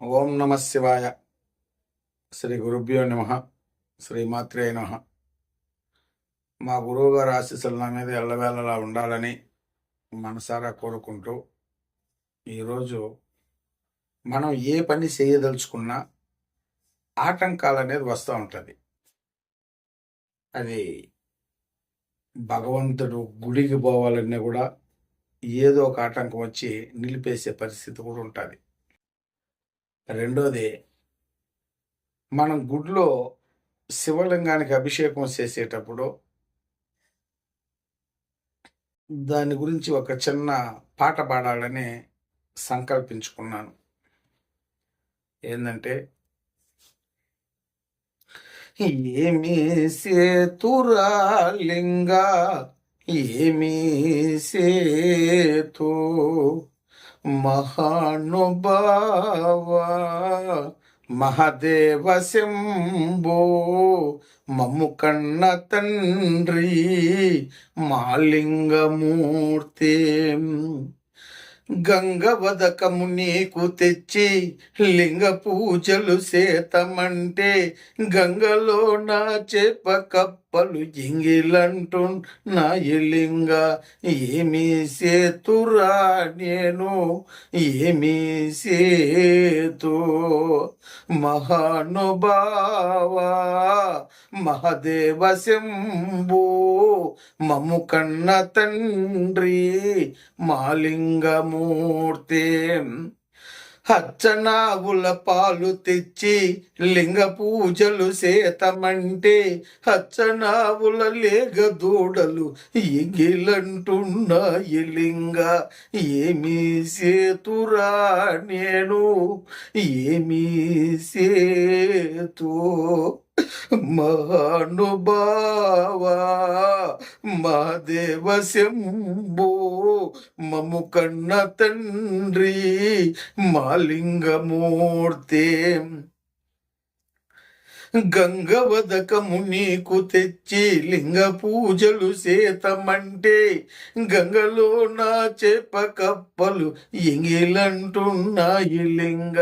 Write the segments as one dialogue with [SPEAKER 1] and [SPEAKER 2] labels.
[SPEAKER 1] ఓం నమ శివాయ. శ్రీ గురుభ్యో నమ శ్రీమాత్రే నమ. మా గురువుగారు ఆశీస్సులు నా మీద ఎల్లవేళలా ఉండాలని మనసారా కోరుకుంటూ ఈరోజు మనం ఏ పని చేయదలుచుకున్నా ఆటంకాలు అనేది వస్తూ ఉంటుంది. అది భగవంతుడు గుడికి పోవాలన్నా కూడా ఏదో ఒక ఆటంకం వచ్చి నిలిపేసే పరిస్థితి కూడా ఉంటుంది. రెండోది మనం గుడిలో శివలింగానికి అభిషేకం చేసేటప్పుడు దాని గురించి ఒక చిన్న పాట పాడాలని సంకల్పించుకున్నాను. ఏంటంటే ఏమి సేతురాలింగా ఏమి సేతు మహానుభావ మహదేవ శంభో మమ్ము కన్న తండ్రి మాలింగమూర్తి. గంగవదకము నీకు తెచ్చి లింగ పూజలు సేతమంటే గంగలో నా చేప పలు ఇంగిలంటు నా లింగ ఏమి సేతురా నేను ఏమి సేతు. మహానుభావా మహదేవ శంభు మము కన్న తండ్రి మాలింగమూర్తి. హచ్చనావుల పాలు తెచ్చి లింగ పూజలు సేతమంటే హచ్చనావుల లేగ దూడలు ఎగిలంటున్నాయి లింగ. ఏమీ సేతురా నేను? ఏమీ సేతు? మహానుభావా మాదేవ శంభో మము కన్న తండ్రి మాలింగమూర్తి గంగవదకము నీకు తెచ్చి లింగ పూజలు సేతమంటే గంగలో నా చేప కప్పలు ఎంగిలంటున్నాయి లింగ.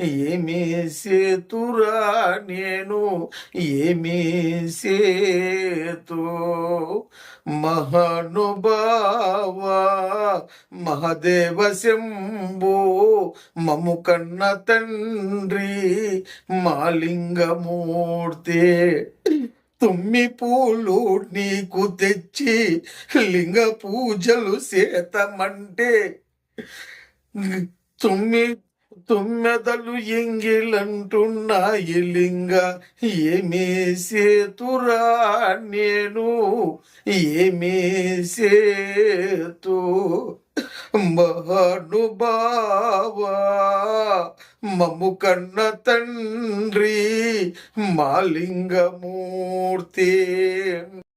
[SPEAKER 1] ఏమీ సేతురా నేను ఏమీ సేతు. మహానుభావా మహదేవ శంభో మము కన్న తండ్రి మాలింగము మూర్తి. తుమ్మి పూలు నీకు తెచ్చి లింగ పూజలు సేతమంటే. తుమ్మి తుమ్మెదలు ఎంగిలంటున్నాయి లింగ ఏమీ సేతురా నేను ఏమీ సేతు. మహానుభావా. మమ్ము కన్న తండ్రి మాలింగమూర్తి